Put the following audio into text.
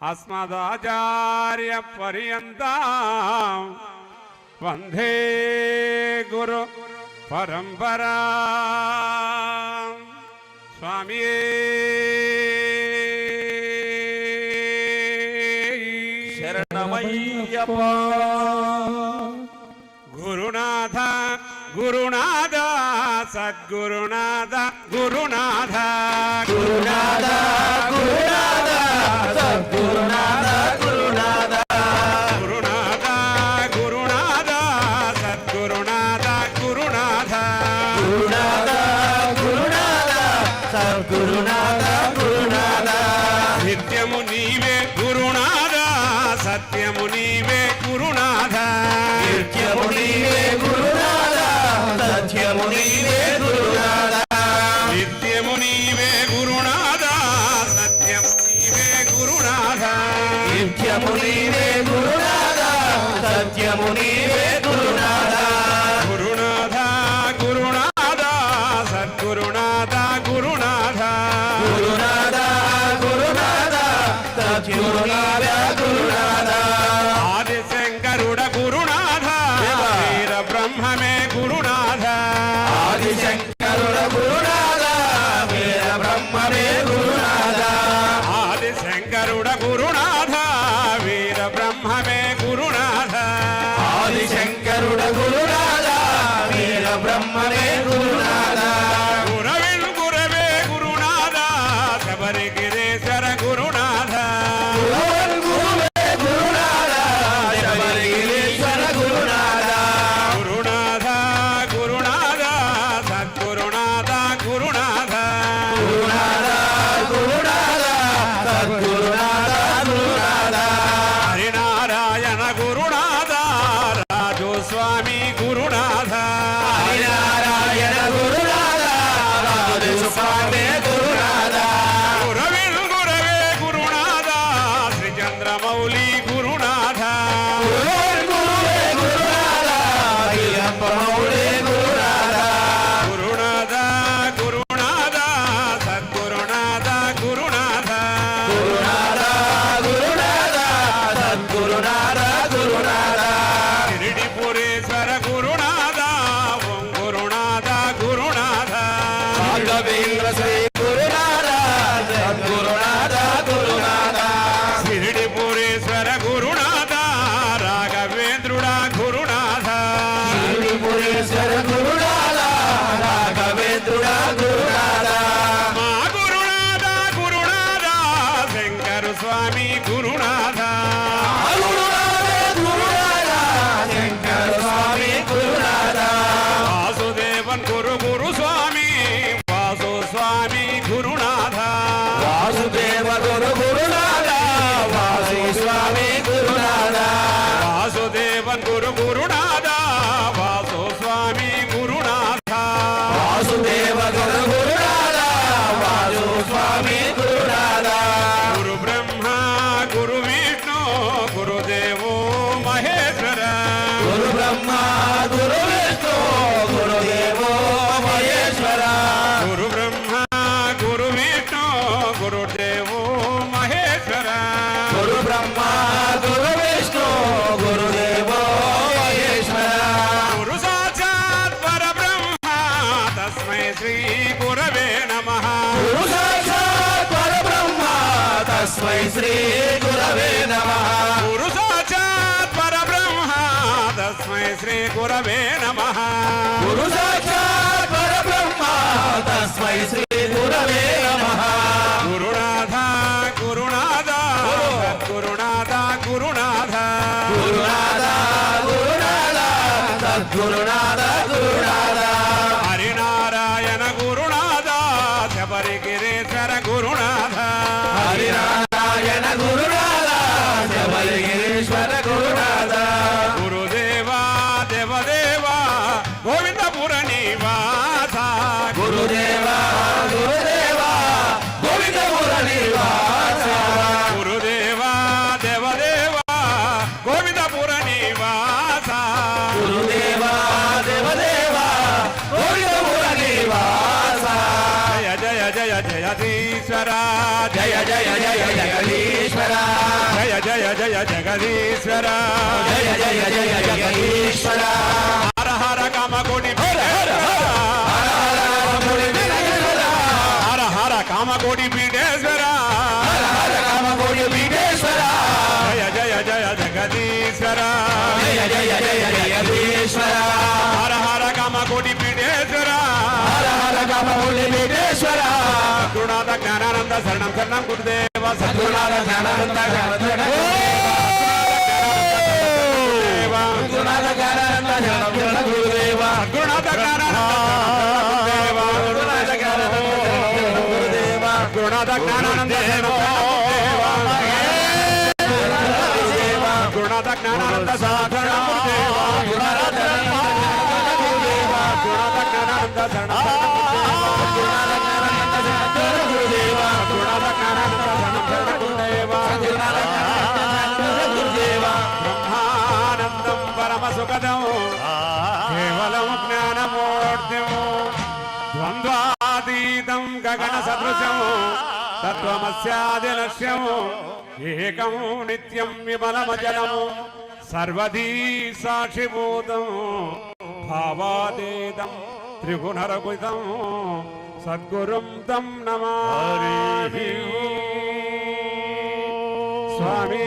अस्मदाचार्यपर्यन्तां वन्दे गुरु परम्परा स्वामी शरणमय्यप गुरुनाथ गुरुनाथ सद्गुरुनाथ गुरुनाथ गुरुनाथ गुरुनाथ Corona. సత్యము నీవే గురునాథా సత్యము నీవే గురునాథా. గురునాథా గురునాథా సద్గురునాథా గురునాథా. గురునాథా గురునాథా సద్గురునాథా. அருணாத శ్రీంద్ర శ్రీ గురు గురునాథ వాసు స్వామి గురునాథ. వాసుదేవ గురు గురునాథ వాసు స్వామి గురునాథ. గురు బ్రహ్మ గురు విష్ణు గురుదేవో మహేశ్వర. గురు బ్రహ్మ గురు విష్ణు గురుదేవో మహేశ్వర. గురు బ్రహ్మ గురు విష్ణు గురుదేవ గురవే నమ. పరబ్రహ్మ తస్మై శ్రీ గురవే నమ. గురు సాక్షాత్ పరబ్రహ్మ తస్మై శ్రీ గురవే నమ. గురు సాక్షాత్ పరబ్రహ్మ తస్మై శ్రీ గురవే నమ. గురునాథ గురునాథ గురునాథ గురునాథ. గురునాథ గురునాథ గురునాథ జగదీశ్వర జయ జయ జయ జగదీశ్వర. జయ జయ జయ జగదీశ్వర. జయ జయ జయ జగదీశ్వర. హర హర కామకోటి హర హర హర హర కామకోటి పీఠేశ్వర. శరణం శరణం గురుదేవ గురునాథ జ్ఞానానంద గురునాథ జ్ఞానానంద శరణ గురుదేవ గుణాద జ్ఞానానంద గురునాథ గురుదేవ గుణాద జ్ఞానానంద గుణాద జ్ఞానానంద సాధన గుణాద జ్ఞానానంద ద్వంద్వాతీతం గగన సదృశం తత్వమస్యాది లక్ష్యం ఏకం నిత్యం విమలమజలం సర్వధీ సాక్షిభూతం భావాతీతం త్రిగుణరకుతం సద్గురుం తం నమామి. స్వామి.